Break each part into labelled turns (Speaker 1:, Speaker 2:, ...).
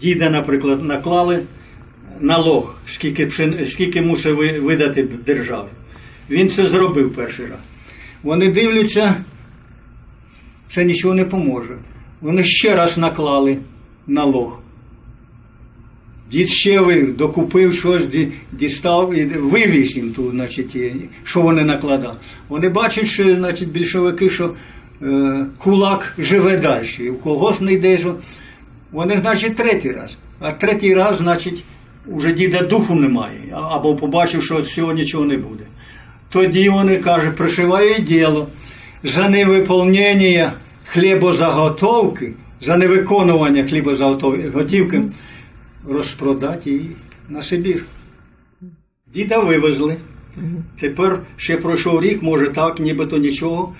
Speaker 1: діда, наприклад, наклали налог, скільки, пшен- скільки мусив видати державі. Він це зробив перший раз. Вони дивляться, це нічого не поможе. Вони ще раз наклали налог. Дід ще вивів, докупив щось, ді- дістав і вивіз їм ту, значить, що вони накладали. Вони бачать, що значить, більшовики, що е, кулак живе далі. І в когось не йде. Що... Вони, значить, третій раз. А третій раз, значить, уже діда духу немає. Або побачив, що з цього нічого не буде. Тоді вони кажуть, пришиває діло за невиповнення хлібозаготовки, за невиконування хлібозаготовки розпродати її на Сибір. Діда вивезли. Тепер ще пройшов рік, може так, нібито нічого.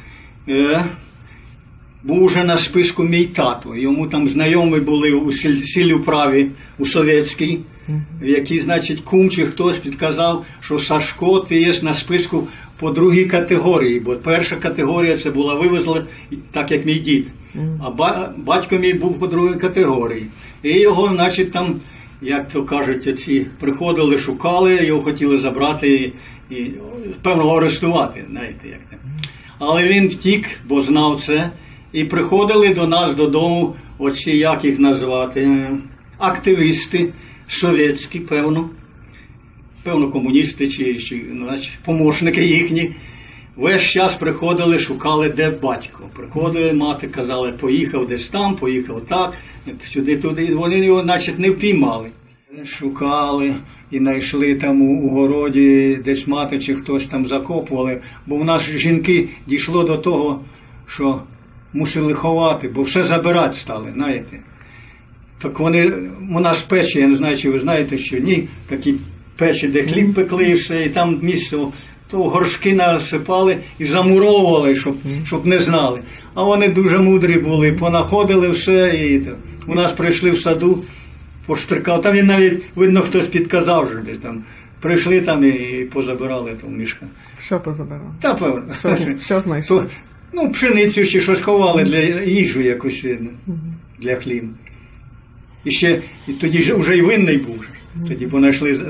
Speaker 1: Був уже на списку мій тато. Йому там знайомі були у сіль- сіллюправі у Совєтській, в якій, значить, кум чи хтось підказав, що Сашко ти є на списку по другій категорії, бо перша категорія це була вивезла, так як мій дід. А батько мій був по другій категорії. І його, значить, там, як то кажуть, оці приходили, шукали, його хотіли забрати і, і певно арестувати, знаєте, як це. Але він втік, бо знав це. І приходили до нас додому, оці, як їх назвати, активісти совєтські, певно, певно, комуністи чи, чи ну, значить, помощники їхні. Весь час приходили, шукали, де батько. Приходили, мати казали, поїхав десь там, поїхав так, сюди, туди. І Вони його, значить, не впіймали. Шукали і знайшли там у городі, десь мати чи хтось там закопували. Бо в нас жінки дійшло до того, що мусили ховати, бо все забирати стали, знаєте. Так вони, у нас печі, я не знаю, чи ви знаєте, що ні, такі печі, де хліб пекли і все, і там місце, то горшки насипали і замуровували, щоб, щоб не знали. А вони дуже мудрі були, понаходили все, і то. у нас прийшли в саду, поштрикав. Там і навіть видно, хтось підказав, що десь там. Прийшли там і позабирали там мішка.
Speaker 2: Що позабирав?
Speaker 1: Та певно.
Speaker 2: Що, що знайшли?
Speaker 1: Ну, пшеницю чи щось ховали для їжі якось для хліба. І ще і тоді вже й винний був. Тоді бо знайшли.